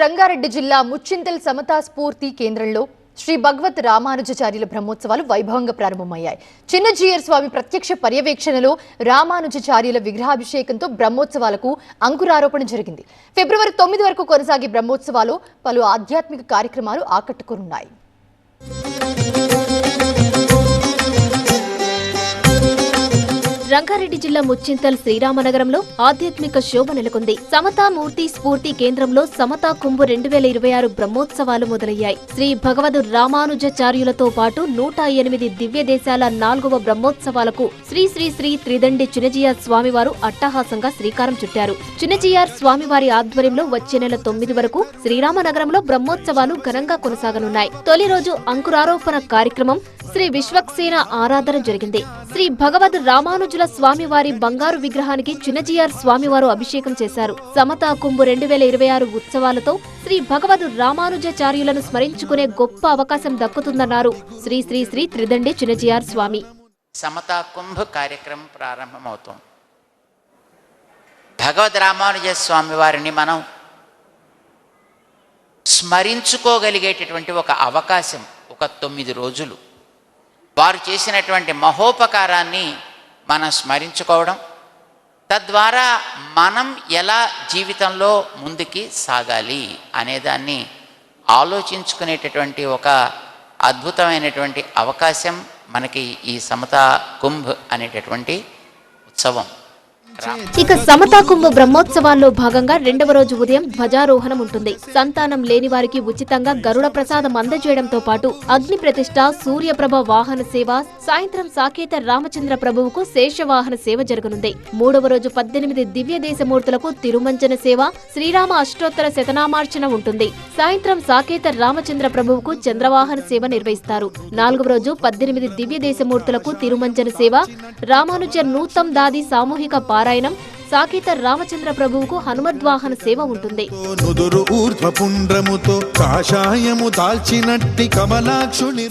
రంగారెడ్డి జిల్లా ముచ్చింతల్ సమతా స్ఫూర్తి కేంద్రంలో శ్రీ భగవత్ రామానుజాచార్యుల బ్రహ్మోత్సవాలు వైభవంగా ప్రారంభమయ్యాయి. చిన్నజీయర్ స్వామి ప్రత్యక్ష పర్యవేక్షణలో రామానుజాచార్యుల విగ్రహాభిషేకంతో బ్రహ్మోత్సవాలకు అంకురారోపణ జరిగింది. ఫిబ్రవరి తొమ్మిది వరకు కొనసాగే బ్రహ్మోత్సవాలు పలు ఆధ్యాత్మిక కార్యక్రమాలు ఆకట్టుకున్నాయి రంగారెడ్డి జిల్లా ముచ్చింతల్ శ్రీరామనగరంలో ఆధ్యాత్మిక శోభ నెలకొంది. సమతా మూర్తి స్ఫూర్తి కేంద్రంలో సమతా కుంభు రెండు వేల ఇరవై ఆరు బ్రహ్మోత్సవాలు మొదలయ్యాయి. శ్రీ భగవదు రామానుజాచార్యులతో పాటు నూట ఎనిమిది దివ్య దేశాల నాలుగవ బ్రహ్మోత్సవాలకు శ్రీ శ్రీ శ్రీ త్రిదండి చినజియార్ స్వామివారు అట్టహాసంగా శ్రీకారం చుట్టారు. చినజియార్ స్వామివారి ఆధ్వర్యంలో వచ్చే నెల తొమ్మిది వరకు శ్రీరామనగరంలో బ్రహ్మోత్సవాలు ఘనంగా కొనసాగనున్నాయి. తొలి రోజు అంకురారోపణ కార్యక్రమం శ్రీ విశ్వక్సేన ఆరాధన జరిగింది. శ్రీ భగవద్ రామానుజుల స్వామివారి బంగారు విగ్రహానికి చిన్నజీఆర్ స్వామివారు అభిషేకం చేశారు. సమతా కుంభు రెండు వేల ఇరవై ఆరు ఉత్సవాలతో శ్రీ భగవద్ రామానుజాచార్యులను స్మరించుకునే గొప్ప అవకాశం దక్కుతుందన్నారు శ్రీ శ్రీ శ్రీ త్రిదండి చిన్నజీఆర్ స్వామి. సమతా కుంభ కార్యక్రమం ప్రారంభమవుతుంది. భగవద్ రామానుజ స్వామి వారిని మనం స్మరించుకోగలిగేటటువంటి ఒక అవకాశం ఒక తొమ్మిది రోజులు వారు చేసినటువంటి మహోపకారాన్ని మనం స్మరించుకోవడం తద్వారా మనం ఎలా జీవితంలో ముందుకి సాగాలి అనేదాన్ని ఆలోచించుకునేటటువంటి ఒక అద్భుతమైనటువంటి అవకాశం మనకి ఈ సమతా కుంభ్ అనేటటువంటి ఉత్సవం. ఇక సమతా కుంభ బ్రహ్మోత్సవాల్లో భాగంగా రెండవ రోజు ఉదయం ధ్వజారోహణం ఉంటుంది. సంతానం లేని వారికి ఉచితంగా గరుడ ప్రసాదం అందజేయడంతో పాటు అగ్ని ప్రతిష్ట సూర్యప్రభ వాహన సేవ సాయంత్రం సాకేత రామచంద్ర ప్రభువుకు శేషవాహన సేవ జరగనుంది. మూడవ రోజు పద్దెనిమిది దివ్య దేశమూర్తులకు తిరుమంజన సేవ శ్రీరామ అష్టోత్తర శతనామార్చన ఉంటుంది. సాయంత్రం సాకేత రామచంద్ర ప్రభువుకు చంద్రవాహన సేవ నిర్వహిస్తారు. నాలుగవ రోజు పద్దెనిమిది దివ్య దేశమూర్తులకు తిరుమంజన సేవ రామానుజ నూతం దాది సామూహిక పారాయణం సాకేత రామచంద్ర ప్రభువుకు హనుమద్వాహన సేవ ఉంటుంది.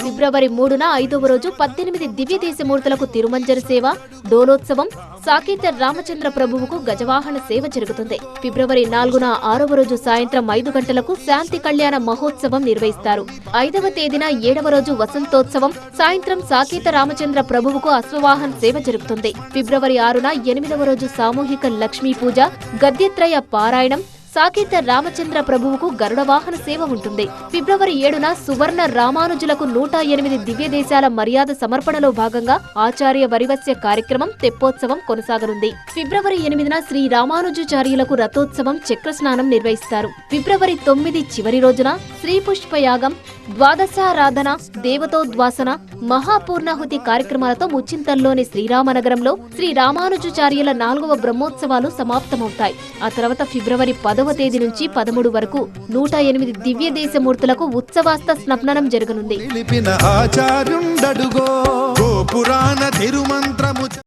ఫిబ్రవరి మూడున ఐదవ రోజు పద్దెనిమిది దివ్య దేశమూర్తులకు తిరుమంజన సేవ డోలోత్సవం సాకేత రామచంద్ర ప్రభువుకు గజవాహన సేవ జరుగుతుంది. ఫిబ్రవరి నాలుగున ఆరవ రోజు సాయంత్రం ఐదు గంటలకు శాంతి కళ్యాణ మహోత్సవం నిర్వహిస్తారు. ఐదవ తేదీన ఏడవ రోజు వసంతోత్సవం సాయంత్రం సాకేత రామచంద్ర ప్రభువుకు అశ్వవాహన సేవ జరుగుతుంది. ఫిబ్రవరి ఆరున ఎనిమిదవ రోజు సామూహిక లక్ష్మీ పూజ గద్యత్రయ పారాయణం సాకేత రామచంద్ర ప్రభువుకు గరుడ వాహన సేవ ఉంటుంది. ఫిబ్రవరి ఏడున సువర్ణ రామానుజులకు నూట ఎనిమిది దివ్య దేశాల మర్యాద సమర్పణలో భాగంగా ఆచార్య వరివస్య కార్యక్రమం తెప్పోత్సవం కొనసాగనుంది. ఫిబ్రవరి ఎనిమిదిన శ్రీ రామానుజాచార్యులకు రథోత్సవం చక్రస్నానం నిర్వహిస్తారు. ఫిబ్రవరి తొమ్మిది చివరి రోజున శ్రీ పుష్పయాగం ద్వాదశారాధన దేవతోద్వాసన మహాపూర్ణాహుతి కార్యక్రమాలతో ముచ్చింతల్లోని శ్రీరామనగరంలో శ్రీ రామానుజాచార్యుల నాలుగవ బ్రహ్మోత్సవాలు సమాప్తమవుతాయి. ఆ తర్వాత ఫిబ్రవరి పదవ తేదీ నుంచి పదమూడు వరకు నూట ఎనిమిది దివ్య దేశమూర్తులకు ఉత్సవాస్త స్నప్నం జరగనుంది.